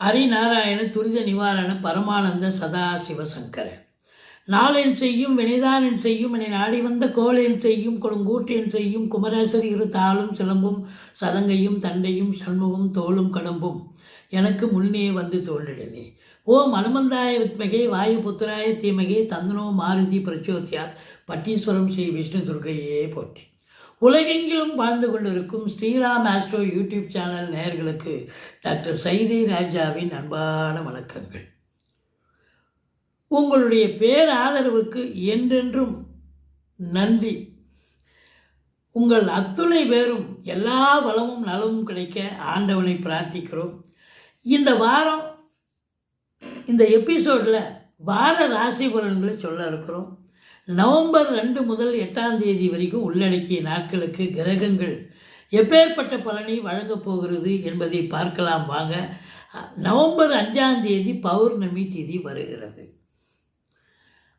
ஹரிநாராயண துரித நிவாரண பரமானந்த சதா சிவசங்கரன் நாளென் செய்யும் வினைதானன் செய்யும் என நாடி வந்த கோளேன் செய்யும் கொடுங்கூட்டேன் செய்யும் குமரேசர் இரு தாளும் சிலம்பும் சதங்கையும் தண்டையும் சண்முகம் தோளும் கடம்பும். எனக்கு முன்னே வந்து தோன்றிடுமே. ஓம் அனுமந்தாய வித்மகே வாயு புத்திராய தீமகே தந்தனோ மாருதி பிரச்சோத்யாத் பட்டீஸ்வரம் ஸ்ரீ விஷ்ணு துர்கையே போற்றி. உலகெங்கிலும் வாழ்ந்து கொண்டிருக்கும் ஸ்ரீராம் ஆஸ்ட்ரோ யூடியூப் சேனல் நேயர்களுக்கு டாக்டர் சைதை ராஜாவின் அன்பான வணக்கங்கள். உங்களுடைய பேர் ஆதரவுக்கு என்றென்றும் நன்றி. உங்கள் அத்துணை பேரும் எல்லா வளமும் நலமும் கிடைக்க ஆண்டவனை பிரார்த்திக்கிறோம். இந்த வாரம் இந்த எபிசோடில் வார ராசி பலன்களை சொல்ல இருக்கிறோம். நவம்பர் ரெண்டு முதல் எட்டாம் தேதி வரைக்கும் உள்ளடக்கிய நாட்களுக்கு கிரகங்கள் எப்பேற்பட்ட பலனை வழங்கப் போகிறது என்பதை பார்க்கலாம் வாங்க. நவம்பர் அஞ்சாம் தேதி பௌர்ணமி திதி வருகிறது.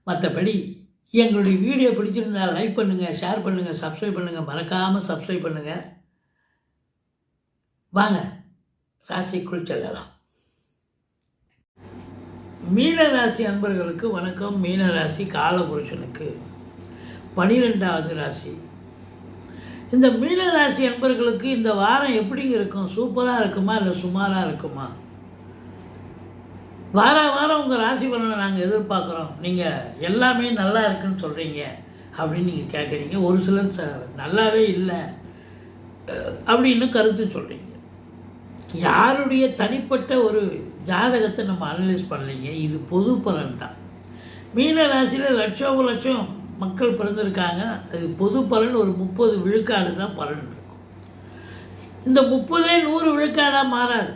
மற்றபடி எங்களுடைய வீடியோ பிடிச்சிருந்தால் லைக் பண்ணுங்கள் ஷேர் பண்ணுங்கள் சப்ஸ்கிரைப் பண்ணுங்கள் மறக்காமல் சப்ஸ்கிரைப் பண்ணுங்கள் வாங்க ராசிக்குள் செல்லலாம். மீனராசி அன்பர்களுக்கு வணக்கம். மீனராசி காலபுருஷனுக்கு. பனிரெண்டாவது ராசி. இந்த மீனராசி அன்பர்களுக்கு இந்த வாரம் எப்படி இருக்கும்? சூப்பராக இருக்குமா? இல்லை சுமாராக இருக்குமா? வார வாரம் உங்கள் ராசி பலனை நாங்கள் எதிர்பார்க்குறோம். நீங்கள் எல்லாமே நல்லா இருக்குன்னு சொல்கிறீங்க அப்படின்னு நீங்கள் கேட்குறீங்க ஒரு சிலர் ச நல்லாவே இல்லை அப்படின்னு கருத்து சொல்கிறீங்க யாருடைய தனிப்பட்ட ஒரு ஜாதகத்தை நம்ம அனலைஸ் பண்ணலைங்க. இது பொது பலன் தான் மீன ராசியில் லட்சோப லட்சம் மக்கள் பிறந்திருக்காங்க. அது பொது பலன் ஒரு முப்பது விழுக்காடு தான் பலன் இருக்கும். இந்த முப்பதே நூறு விழுக்காடாக மாறாது.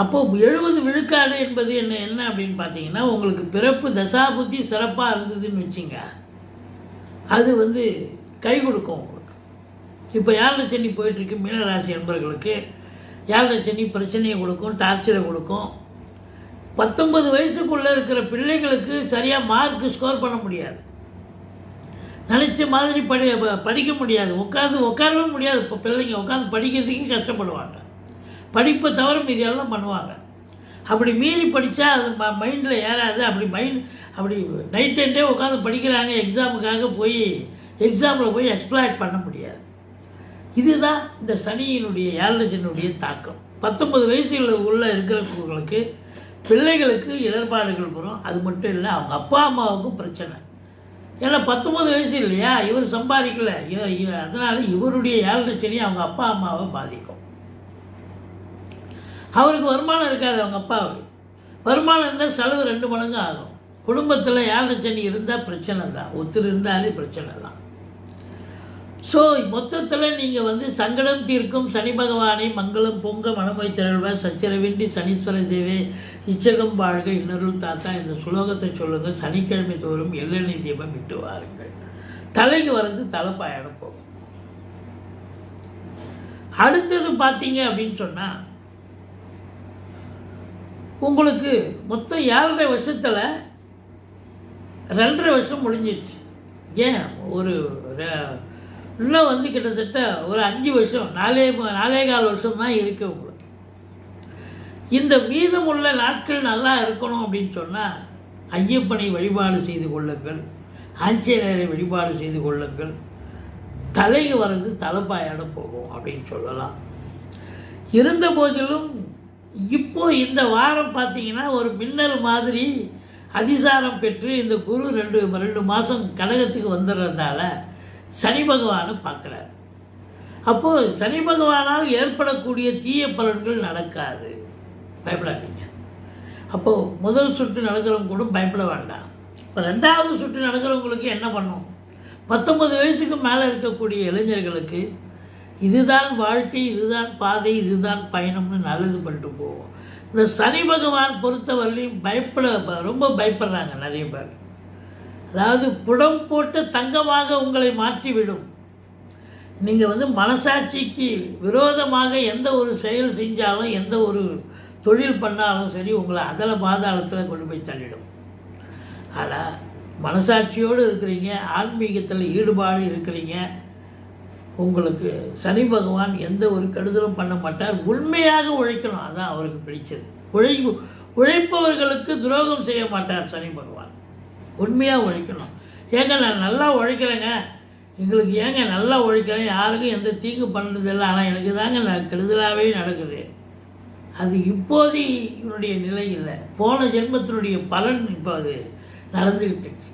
அப்போது எழுபது விழுக்காடு என்பது என்ன என்ன அப்படின்னு பார்த்தீங்கன்னா உங்களுக்கு பிறப்பு தசாபுத்தி சிறப்பாக இருந்ததுன்னு வச்சிங்க. அது வந்து கை கொடுக்கும் உங்களுக்கு. இப்போ யார் சனி போயிட்டுருக்கு மீனராசி அன்பர்களுக்கு. ஏழரை சனி பிரச்சனையை கொடுக்கும் டார்ச்சரை கொடுக்கும். பத்தொன்பது வயசுக்குள்ளே இருக்கிற பிள்ளைகளுக்கு சரியாக மார்க் ஸ்கோர் பண்ண முடியாது. நினச்ச மாதிரி படி படிக்க முடியாது. உட்காந்து உட்காரவே முடியாது. இப்போ பிள்ளைங்க உட்காந்து படிக்கிறதுக்கு கஷ்டப்படுவாங்க. படிப்பை தவிர மீதி எல்லாம் பண்ணுவாங்க. அப்படி மீறி படித்தா அது ம மைண்டில் ஏறாது. அப்படி மைண்ட் அப்படி நைட் அண்ட் டே உட்காந்து படிக்கிறாங்க எக்ஸாமுக்காக போய் எக்ஸாமில் போய் எக்ஸ்ப்ளாய்ட் பண்ண முடியாது. இதுதான் இந்த சனியினுடைய ஏழரசனுடைய தாக்கம். பத்தொன்பது வயசில் உள்ள இருக்கிறவங்களுக்கு பிள்ளைகளுக்கு இடர்பாடுகள் வரும். அது மட்டும் இல்லை அவங்க அப்பா அம்மாவுக்கும் பிரச்சனை. ஏன்னா பத்தொம்பது வயசு இல்லையா? இவர் சம்பாதிக்கல. அதனால் இவருடைய ஏழரை சனி அவங்க அப்பா அம்மாவை பாதிக்கும். அவருக்கு வருமானம் இருக்காது அவங்க அப்பாவுக்கு. வருமானம் இருந்தால் செலவு ரெண்டு மடங்கு ஆகும். குடும்பத்தில் ஏழரை சனி இருந்தால் பிரச்சனை தான் ஒத்துரு இருந்தாலே பிரச்சனை தான் ஸோ மொத்தத்தில் நீங்கள் வந்து சங்கடம் தீர்க்கும் சனி பகவானை மங்களம் பொங்க மனமை திரள்வ சச்சரவின்றி சனீஸ்வர தேவே இச்சகம் வாழ்க இன்னருள் தாத்தா இந்த சுலோகத்தை சொல்லுங்கள் சனிக்கிழமை தோறும் எள்ளெண்ணெய் தீபம் விட்டு வாருங்கள். தலைக்கு வர்றது தலைப்பாயணம் போகும். அடுத்தது பார்த்தீங்க அப்படின்னு சொன்னால் உங்களுக்கு மொத்தம் ஏழரை வருஷத்தில் ரெண்டரை வருஷம் முடிஞ்சிடுச்சு. ஏன்? ஒரு இன்னும் வந்து கிட்டத்தட்ட ஒரு அஞ்சு வருஷம் நாலே நாலே கால் வருஷம் தான் இருக்குது உங்களுக்கு. இந்த மீதமுள்ள நாட்கள் நல்லா இருக்கணும் அப்படின்னு சொன்னால் ஐயப்பனை வழிபாடு செய்து கொள்ளுங்கள் ஆஞ்சநேயரை வழிபாடு செய்து கொள்ளுங்கள் தலைக்கு வர்றது தலைப்பாயாட போகும் அப்படின்னு சொல்லலாம். இருந்த போதிலும் இப்போ இந்த வாரம் பார்த்தீங்கன்னா ஒரு மின்னல் மாதிரி அதிசாரம் பெற்று இந்த குரு ரெண்டு ரெண்டு மாதம் கழகத்துக்கு வந்துடுறதால சனி பகவானை பார்க்குறாரு. அப்போது சனி பகவானால் ஏற்படக்கூடிய தீய பலன்கள் நடக்காது. பயப்படாதீங்க. அப்போது முதல் சுற்று நடக்கிறவங்க கூட பயப்பட வேண்டாம். இப்போ ரெண்டாவது சுற்று நடக்கிறவங்களுக்கு என்ன பண்ணும்? பத்தொம்பது வயசுக்கு மேலே இருக்கக்கூடிய இளைஞர்களுக்கு இதுதான் வாழ்க்கை இதுதான் பாதை இதுதான் பயணம்னு நல்லது பண்ணிட்டு போவோம். இந்த சனி பகவான் பொறுத்தவரையிலையும் பயப்பட ரொம்ப பயப்படுறாங்க நிறைய பேர். அதாவது புடம் போட்டு தங்கமாக உங்களை மாற்றிவிடும். நீங்கள் வந்து மனசாட்சிக்கு விரோதமாக எந்த ஒரு செயல் செஞ்சாலும் எந்த ஒரு தொழில் பண்ணாலும் சரி உங்களை அதல பாதாளத்தில் கொண்டு போய் தள்ளிடும். ஆனால் மனசாட்சியோடு இருக்கிறீங்க ஆன்மீகத்தில் ஈடுபாடு இருக்கிறீங்க உங்களுக்கு சனி பகவான் எந்த ஒரு கெடுதலும் பண்ண மாட்டார் உண்மையாக உழைக்கணும். அதான் அவருக்கு பிடிச்சது. உழை உழைப்பவர்களுக்கு துரோகம் செய்ய மாட்டார் சனி பகவான். உண்மையாக உழைக்கணும் ஏங்க நான் நல்லா உழைக்கிறேங்க எங்களுக்கு ஏங்க நல்லா உழைக்கிறேன் யாருக்கும் எந்த தீங்கு பண்ணுறதில்லை ஆனால் எனக்கு தாங்க நான் கெடுதலாகவே நடக்குது. அது இப்போது இவனுடைய நிலை இல்லை. போன ஜென்மத்தினுடைய பலன் இப்போ அது நடந்துக்கிட்டு இருக்கு.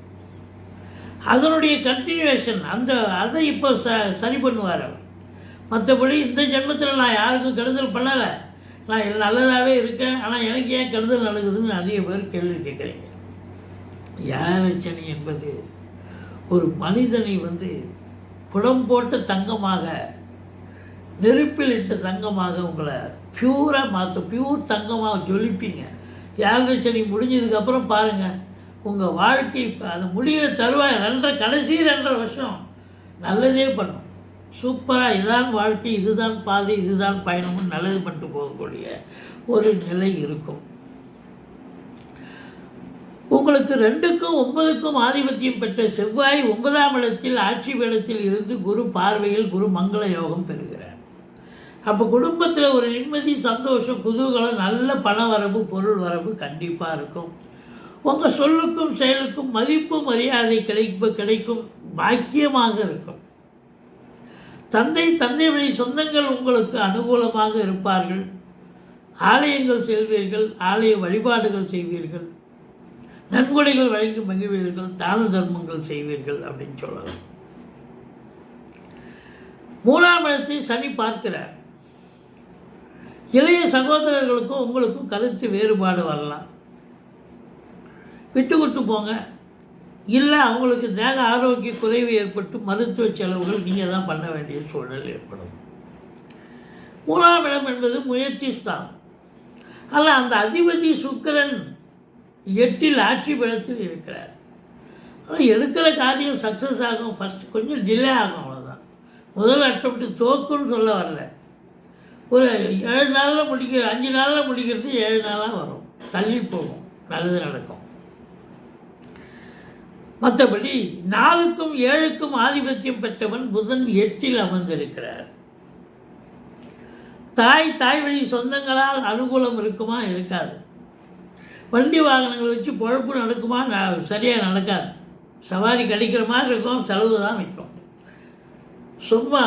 அதனுடைய கண்டினியூவேஷன் அந்த அதை இப்போ ச சரி பண்ணுவார் அவர். மற்றபடி இந்த ஜென்மத்தில் நான் யாருக்கும் கெடுதல் பண்ணலை. நான் நல்லதாகவே இருக்கேன். ஆனால் எனக்கு ஏன் கெடுதல் நடக்குதுன்னு நிறைய பேர் கேள்வி கேட்குறீங்க. யாழச்சனி என்பது ஒரு மனிதனை வந்து புடம் போட்ட தங்கமாக நெருப்பில் இட்ட தங்கமாக உங்களை பியூராக மாற்ற பியூர் தங்கமாக ஜொலிப்பீங்க. ஏழரை முடிஞ்சதுக்கப்புறம் பாருங்கள் உங்கள் வாழ்க்கை இப்போ அது முடிகிற தருவாய் ரெண்டரை கடைசி ரெண்டரை வருஷம் நல்லதே பண்ணும். சூப்பராக இதான் வாழ்க்கை இதுதான் பாதை இதுதான் பயணம்னு நல்லது பண்ணிட்டு போகக்கூடிய ஒரு நிலை இருக்கும். உங்களுக்கு ரெண்டுக்கும் ஒன்பதுக்கும் ஆதிபத்தியம் பெற்ற செவ்வாய் ஒன்பதாம் இடத்தில் ஆட்சி வேடத்தில் இருந்து குரு பார்வையில் குரு மங்கள யோகம் பெறுகிறார். அப்போ குடும்பத்தில் ஒரு நிம்மதி சந்தோஷம் குதூகலம் நல்ல பண வரவு பொருள் வரவு கண்டிப்பாக இருக்கும். உங்கள் சொல்லுக்கும் செயலுக்கும் மதிப்பு மரியாதை கிடைப்பு கிடைக்கும் பாக்கியமாக இருக்கும். தந்தை தந்தை வழி சொந்தங்கள் உங்களுக்கு அனுகூலமாக இருப்பார்கள். ஆலயங்கள் செல்வீர்கள் ஆலய வழிபாடுகள் செய்வீர்கள். நன்கொடைகள் வழங்கி மகிழ்வீர்கள் தான தர்மங்கள் செய்வீர்கள் அப்படின்னு சொல்லலாம். மூணாம் இடத்தை சனி பார்க்கிறார். இளைய சகோதரர்களுக்கும் உங்களுக்கும் கருத்து வேறுபாடு வரலாம். விட்டு கொடுத்து போங்க. இல்லை அவங்களுக்கு தேக ஆரோக்கிய குறைவு ஏற்பட்டு மருத்துவ செலவுகள் நீங்கள் தான் பண்ண வேண்டிய சூழல் ஏற்படும். மூணாம் இடம் என்பது முயற்சி ஸ்தானம். ஆனால் அந்த அதிபதி சுக்கிரன் எட்டில் ஆட்சி பலத்தில் இருக்கிறார். ஆனால் எடுக்கிற காரியம் சக்ஸஸ் ஆகும். ஃபஸ்ட் கொஞ்சம் டிலே ஆகும் அவ்வளோதான் முதல் அட்டம்ப்ட் தோக்குன்னு சொல்ல வரல. ஒரு ஏழு நாளில் முடிக்கிற அஞ்சு நாளில் முடிக்கிறது ஏழு நாளாக வரும். தள்ளி போகும். நல்லது நடக்கும். மற்றபடி நாலுக்கும் ஏழுக்கும் ஆதிபத்தியம் பெற்றவன் புதன் எட்டில் அமர்ந்திருக்கிறார். தாய் தாய் வழி சொந்தங்களால் அனுகூலம் இருக்குமா? இருக்காது. வண்டி வாகனங்களை வச்சு பொழப்பு நடக்குமா? சரியாக நடக்காது. சவாரி கிடைக்கிற மாதிரி இருக்கும் செலவு தான் வைக்கும் சும்மா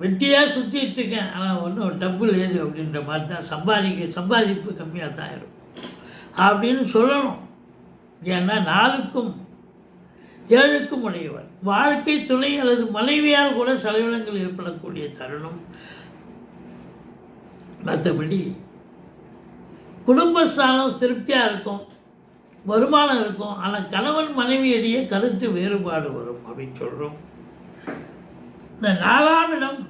வெட்டியாக சுற்றிட்டு இருக்கேன். ஆனால் ஒன்றும் டப்பு ஏது அப்படின்ற மாதிரி தான். சம்பாதிக்க சம்பாதிப்பு கம்மியாக தான் இருக்கும். அப்படின்னு சொல்லணும். ஏன்னா நாளுக்கும் ஏழுக்கும் உடையவர். வாழ்க்கை துணை அல்லது மனைவியால் கூட செலவினங்கள் ஏற்படக்கூடிய தருணம். மற்றபடி குடும்பஸ்தானம் திருப்தியாக இருக்கும் வருமானம் இருக்கும் ஆனால் கணவன் மனைவியிடையே கருத்து வேறுபாடு வரும் அப்படின்னு சொல்கிறோம் இந்த நாலாம் இடம்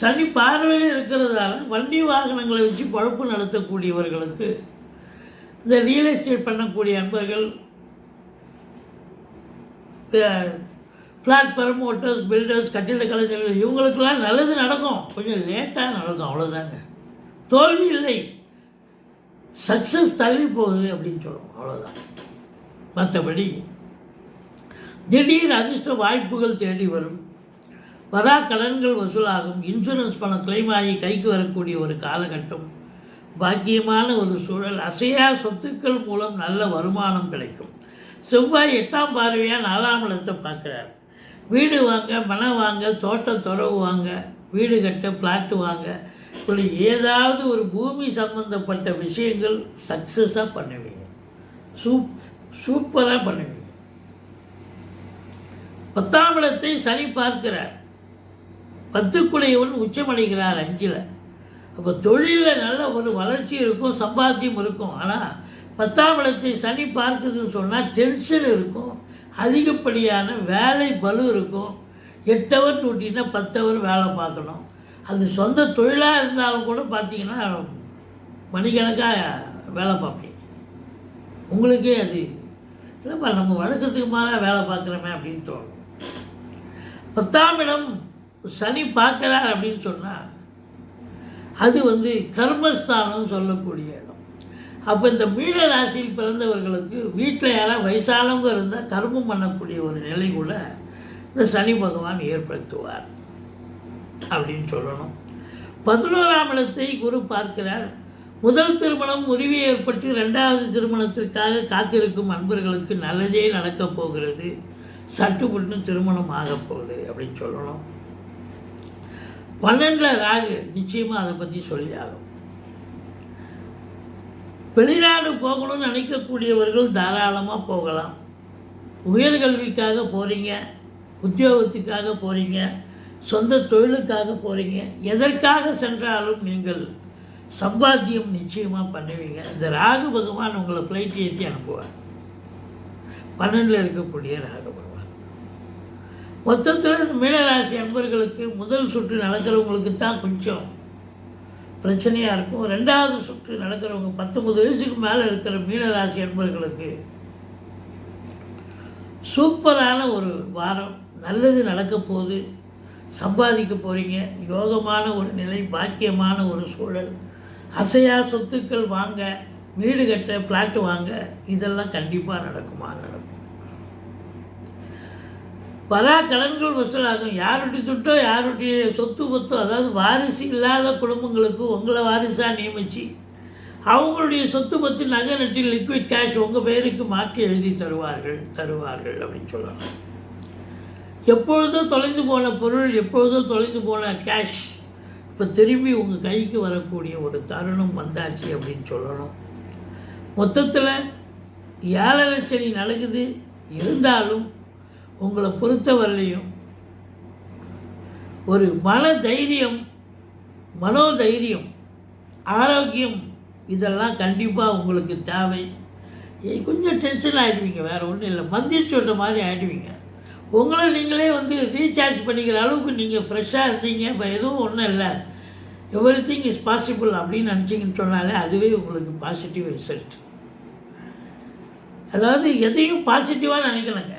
சனி பார்வையில் இருக்கிறதால வண்டி வாகனங்களை வச்சு பழப்பு நடத்தக்கூடியவர்களுக்கு இந்த ரியல் எஸ்டேட் பண்ணக்கூடிய அன்பர்கள் ஃப்ளாட் பரமோட்டர்ஸ் பில்டர்ஸ் கட்டிட கலைஞர்கள் இவங்களுக்கெல்லாம் நல்லது நடக்கும். கொஞ்சம் லேட்டாக நடக்கும் அவ்வளோதாங்க தோல்வி இல்லை. சக்ஸஸ் தள்ளி போகுது அப்படின்னு சொல்லுவோம் அவ்வளோதான் மற்றபடி திடீர் அதிர்ஷ்ட வாய்ப்புகள் தேடி வரும். வரா கடன்கள் வசூலாகும். இன்சூரன்ஸ் பணம் கிளைம் ஆகி கைக்கு வரக்கூடிய ஒரு காலகட்டம். பாக்கியமான ஒரு சூழல். அசையா சொத்துக்கள் மூலம் நல்ல வருமானம் கிடைக்கும். செவ்வாய் எட்டாம் பார்வையாக நாலாம் இடத்தை பார்க்குறார். வீடு வாங்க மனம் வாங்க தோட்டம் துறவு வாங்க வீடு கட்ட ஃப்ளாட்டு வாங்க இப்படி ஏதாவது ஒரு பூமி சம்பந்தப்பட்ட விஷயங்கள் சக்ஸஸாக பண்ணுவீங்க. சூப் சூப்பராக பண்ணுவீங்க. பத்தாம் இடத்தை சனி பார்க்கிறார். பத்துக்குடையவன் உச்சமடைகிறார் அஞ்சில். அப்போ தொழிலில் நல்ல ஒரு வளர்ச்சி இருக்கும் சம்பாத்தியம் இருக்கும். ஆனால் பத்தாம் இடத்தை சனி பார்க்குதுன்னு சொன்னால் டென்ஷன் இருக்கும். அதிகப்படியான வேலை பலு இருக்கும். எட்டு ஹவர் டூட்டினா பத்து ஹவர் வேலை பார்க்கணும். அது சொந்த தொழிலாக இருந்தாலும் கூட பார்த்தீங்கன்னா மணிக்கணக்காக வேலை பார்ப்பேன். உங்களுக்கே அது இல்லைப்பா நம்ம வழக்கத்துக்கு மேலே வேலை பார்க்குறோமே அப்படின்னு தோணும். பத்தாம் இடம் சனி பார்க்குறார் அப்படின்னு சொன்னால் அது வந்து கர்மஸ்தானம் சொல்லக்கூடிய இடம். அப்போ இந்த மீன ராசியில் பிறந்தவர்களுக்கு வீட்டில் யாராவது வயசானவங்க இருந்தால் கர்மம் பண்ணக்கூடிய ஒரு நிலை கூட இந்த சனி பகவான் ஏற்படுத்துவார். அப்படின்னு சொல்லணும். பதினோராம் இடத்தை குரு பார்க்கிறார். முதல் திருமணம் உரிமை ஏற்பட்டு ரெண்டாவது திருமணத்திற்காக காத்திருக்கும் அன்பர்களுக்கு நல்லதே நடக்கப் போகிறது. சட்டுப்பட்டு திருமணம் ஆகப் போகுது அப்படின்னு சொல்லணும். பன்னெண்டில் ராகு நிச்சயமாக அதை பற்றி சொல்லி ஆகும் வெளிநாடு போகணும்னு நினைக்கக்கூடியவர்கள் தாராளமாக போகலாம். உயர்கல்விக்காக போகிறீங்க உத்தியோகத்துக்காக போகிறீங்க சொந்த தொழிலுக்காக போகிறீங்க எதற்காக சென்றாலும் நீங்கள் சம்பாத்தியம் நிச்சயமாக பண்ணுவீங்க. இந்த ராகு பகவான் உங்களை ஃப்ளைட் ஏற்றி அனுப்புவார். பன்னெண்டில் இருக்கக்கூடிய ராகு பகவான். மொத்தத்தில் இந்த மீனராசி அன்பர்களுக்கு முதல் சுற்று நடக்கிறவங்களுக்கு தான் கொஞ்சம் பிரச்சனையாக இருக்கும். ரெண்டாவது சுற்று நடக்கிறவங்க பத்தொம்பது வயசுக்கு மேலே இருக்கிற மீனராசி அன்பர்களுக்கு சூப்பரான ஒரு வாரம். நல்லது நடக்க போகுது. சம்பாதிக்க போகிறீங்க யோகமான ஒரு நிலை பாக்கியமான ஒரு சூழல். அசையா சொத்துக்கள் வாங்க வீடு கட்ட ஃப்ளாட்டு வாங்க இதெல்லாம் கண்டிப்பாக நடக்குமா? நடக்கும். பலா கடன்கள் வசூலாகும். யாருடைய துட்டோ யாருடைய சொத்து பத்தோ அதாவது வாரிசு இல்லாத குடும்பங்களுக்கு உங்களை வாரிசாக நியமித்து அவங்களுடைய சொத்து பத்து நகை நட்டில் லிக்விட் கேஷ் உங்கள் பேருக்கு மாற்றி எழுதி தருவார்கள் தருவார்கள் அப்படின்னு சொல்லலாம். எப்பொழுதோ தொலைந்து போன பொருள் எப்பொழுதோ தொலைந்து போன கேஷ் இப்போ திரும்பி உங்கள் கைக்கு வரக்கூடிய ஒரு தருணம் வந்தாச்சு அப்படின்னு சொல்லணும். மொத்தத்தில் ஏழரை சனி நடக்குது இருந்தாலும் உங்களை பொறுத்தவரையிலையும் ஒரு மன தைரியம் மனோதைரியம் ஆரோக்கியம் இதெல்லாம் கண்டிப்பாக உங்களுக்கு தேவை. கொஞ்சம் டென்ஷன் ஆகிடுவீங்க வேறு ஒன்றும் இல்லை. மந்திரி சொல்கிற மாதிரி ஆகிடுவீங்க உங்களை நீங்களே வந்து ரீசார்ஜ் பண்ணிக்கிற அளவுக்கு நீங்கள் ஃப்ரெஷ்ஷாக இருந்தீங்க. இப்போ எதுவும் ஒன்றும் இல்லை. எவ்ரி திங் இஸ் பாசிபிள் அப்படின்னு நினச்சிங்கன்னு சொன்னாலே அதுவே உங்களுக்கு பாசிட்டிவ் ரிசல்ட் அதாவது எதையும் பாசிட்டிவாக நினைக்கணுங்க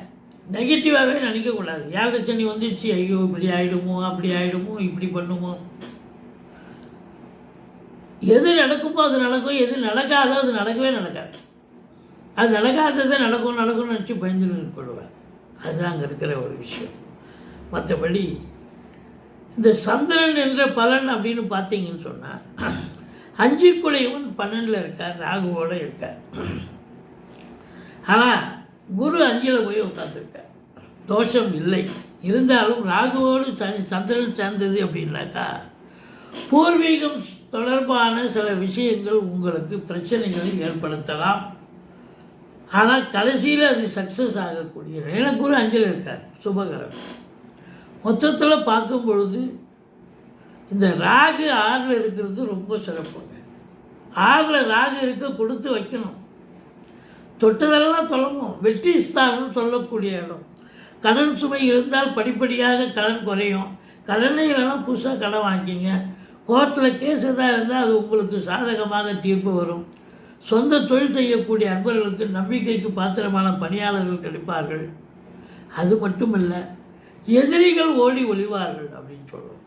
நெகட்டிவாகவே நினைக்கக்கூடாது. ஏழரை சனி வந்துடுச்சு ஐயோ இப்படி ஆகிடுமோ அப்படி ஆகிடுமோ இப்படி பண்ணுமோ. எது நடக்குமோ அது நடக்கும். எது நடக்காதோ அது நடக்கவே நடக்காது. அது நடக்காததை நடக்கும் நடக்கும்னு நினச்சி பயந்து கொள்வேன் அதுதான் அங்கே இருக்கிற ஒரு விஷயம். மற்றபடி இந்த சந்திரன் என்ற பலன் அப்படின்னு பார்த்தீங்கன்னு சொன்னால் அஞ்சு குடையவன் பன்னெண்டில் இருக்கார் ராகுவோடு இருக்கார். ஆனால் குரு அஞ்சில் போய் உட்காந்துருக்கார் தோஷம் இல்லை. இருந்தாலும் ராகுவோடு ச- சந்திரன் சேர்ந்தது அப்படின்னாக்கா பூர்வீகம் தொடர்பான சில விஷயங்கள் உங்களுக்கு பிரச்சனைகளை ஏற்படுத்தலாம். ஆனால் கடைசியில் அது சக்ஸஸ் ஆகக்கூடிய எனக்கு ஒரு அஞ்சல் இருக்கார் சுபகரம் மொத்தத்தில் பார்க்கும் பொழுது இந்த ராகு ஆறில் இருக்கிறது ரொம்ப சிறப்புங்க ஆறில் ராகு இருக்க கொடுத்து வைக்கணும். தொட்டதெல்லாம் தொடங்கும். வெற்றி ஸ்தானம் சொல்லக்கூடிய இடம். கடன் சுமை இருந்தால் படிப்படியாக கடன் குறையும். கடனே புதுசாக கடன் வாங்கிங்க கோர்ட்டில் கேஸ் எதாக இருந்தால் அது உங்களுக்கு சாதகமாக தீர்ப்பு வரும். சொந்த தொழில் செய்யக்கூடிய அன்பர்களுக்கு நம்பிக்கைக்கு பாத்திரமான பணியாளர்கள் கிடைப்பார்கள். அது மட்டுமல்ல எதிரிகள் ஓடி ஒளிவார்கள் அப்படின்னு சொல்கிறோம்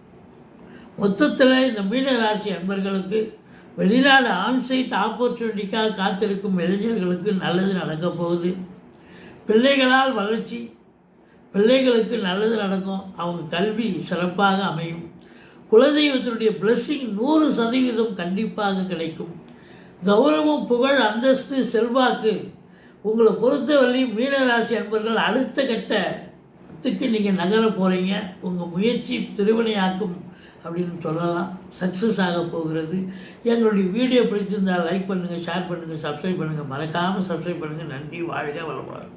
மொத்தத்தில் இந்த மீனராசி அன்பர்களுக்கு வெளிநாடு ஆன்சைட் ஆப்பர்ச்சுனிட்டிக்காக காத்திருக்கும் இளைஞர்களுக்கு நல்லது நடக்க போகுது. பிள்ளைகளால் வளர்ச்சி பிள்ளைகளுக்கு நல்லது நடக்கும். அவங்க கல்வி சிறப்பாக அமையும். குலதெய்வத்தினுடைய பிளஸ்ஸிங் நூறு சதவீதம் கண்டிப்பாக கிடைக்கும். கௌரவம் புகழ் அந்தஸ்து செல்வாக்கு. உங்களை பொறுத்தவரை மீனராசி அன்பர்கள் அடுத்த கட்டத்துக்கு நீங்கள் நகர போகிறீங்க உங்கள் முயற்சி திருவினையாக்கும் அப்படின்னு சொல்லலாம். சக்ஸஸ் ஆக போகிறது. எங்களுடைய வீடியோ பிடிச்சிருந்தால் லைக் பண்ணுங்கள் ஷேர் பண்ணுங்கள் சப்ஸ்கிரைப் பண்ணுங்கள் மறக்காமல் சப்ஸ்கிரைப் பண்ணுங்கள் நன்றி வாழ்க வளமுடன்.